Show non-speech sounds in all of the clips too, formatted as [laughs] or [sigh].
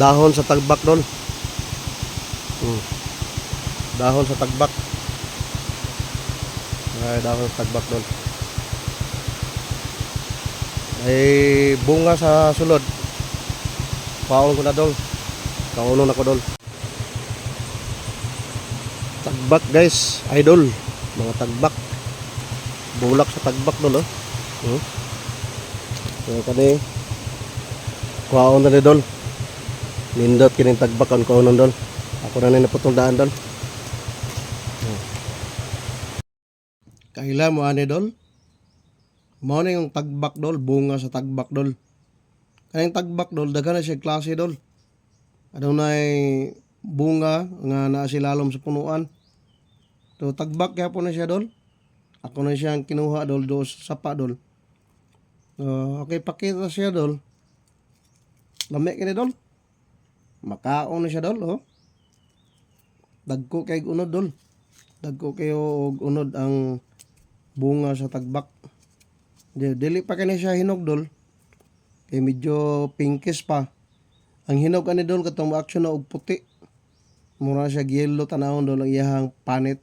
dahon sa tagbak doon. Hmm. Dahon sa tagbak. Ay, dahon sa tagbak doon. Ay, bunga sa sulod. Paon ko na doon. Kauno na ko doon. Tagbak guys, idol. Mga tagbak. Bulak sa tagbak doon, oh. Hmm? So, kani, kuhaon na ni doon. Nindot kining tagbak ang kaunon doon. Ako na na naputol daan doon. Kaila mo ani doon? Mao na yung tagbak dol, bunga sa tagbak dol. Kaning tagbak dol, daghan na siya klase dol. Ano na bunga nga naa silalom sa punuan. So tagbak kaya po na siya dol. Ako na siyang kinuha dol do sa sapa dol. So, okay, pakita siya dol. Lami kini dol. Makaon na siya dol, oh. Dagko kay unod dol. Dagko kayo og unod ang bunga sa tagbak. Di, dili pa kani siya hinog dol. Kay medyo pinkish pa. Ang hinog ani dol katong action na og puti. Mura siya yellow tanawon dol ang iyahang panit.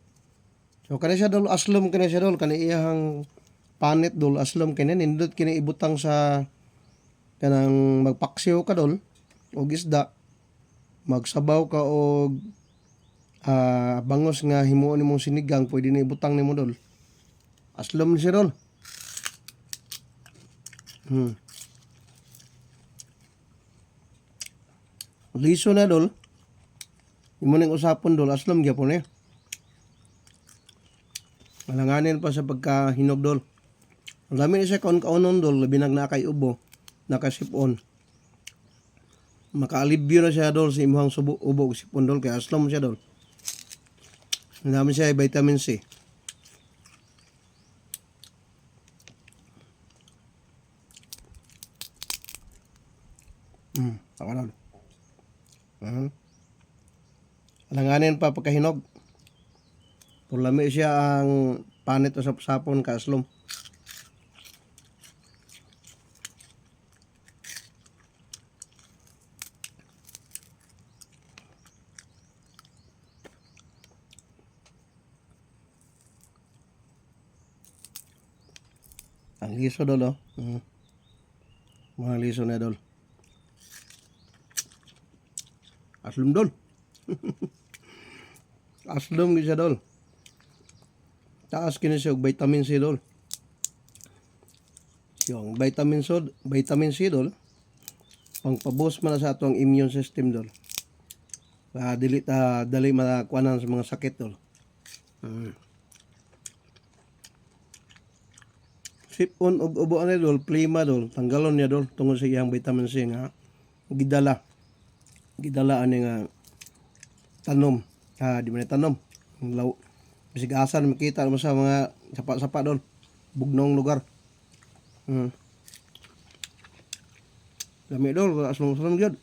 So kani siya dol aslom kani siya dol kani iyahang panit dol aslom kani nindot kini ibutang sa kanang magpaksiw ka dol og isda magsabaw ka og ah, bangos nga himuon nimong sinigang pwede na ibutang nimo dol. Aslom ni siya dol. Hmm. Liso na dol. Imo ning usapon dol aslom gyapon eh. Malanganin pa sa pagkahinog dol. Ang dami ni siya kaon kaunon dol labi nag nakay ubo, nakasipon. Makaalibyo na siya dol sa imong subo ubo ug sipon dol kay aslom siya dol. Dami siya vitamin C. Hmm, ako lang. Hmm. Alanganin pa pagkahinog. Pulami siya ang panit o sapon kaaslom. Ang liso dol oh. Hmm. Mga liso na dol. Aslom dol. [laughs] Aslom ni siya dol. Taas kini siya vitamin C dol. Yung vitamin C, vitamin C dol. Pangpaboost man sa atong immune system dol. Ah, dili ta dali makakuanan sa mga sakit dol. Mm. Sipon og ubo ani dol, plima dol, tanggalon niya dol tungod sa iyang vitamin C nga gidala. Gidala ani nga tanom. Ah di man tanom. Law bisig asan makita mo sa mga sapa-sapa doon bugnong lugar. Hmm. dami doon aslong-aslong gyud.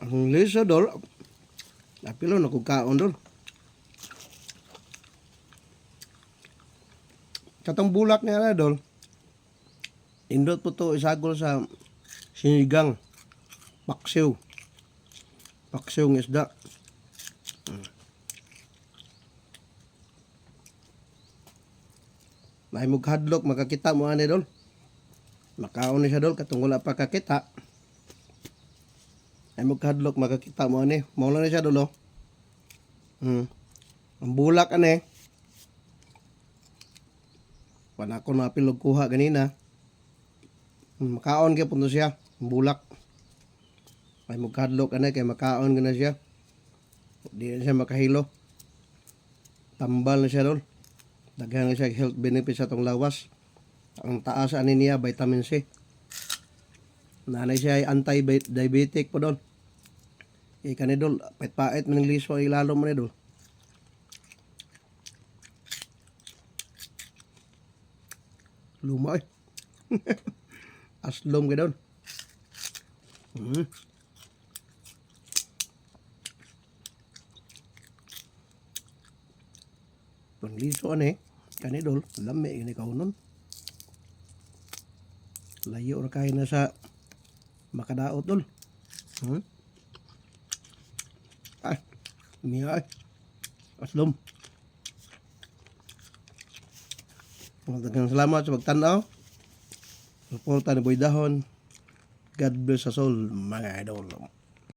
Ang lisa dol apilo na kog kaon dol katong bulak niya na dol Indot po to isagol sa sinigang. Paksiw. Paksiw ng isda. May mong hadlok, makakita mo ani dol. Makaon ni siya dol, katong wala pa kakita. May mong hadlok, makakita mo ani. Maulan ni siya dol, oh. Hmm. Ang bulak ani. Wala ko na pilog kuha ganina. Hmm, Makaon kay punto siya, bulak. May magkadlok ana kay makaon gana siya. Di na siya makahilo. Tambal na siya dol. Daghan na siya health benefits sa tong lawas. Ang taas ani niya vitamin C. Nanay siya ay anti-diabetic po dol. Eh kani dol, pait-pait man ng liso ay lalo man ni dol. Lumay. [laughs] Aslom ka doon. Hmm. Pangliso ani, kani dol, lami ini kaunon. Layo ra kayo na sa makadaot dol. Hmm? Ay, miya ay. Aslom. Daghang salamat sa pagtanaw. Suporta ni Boy Dahon. God bless us all, mga idol.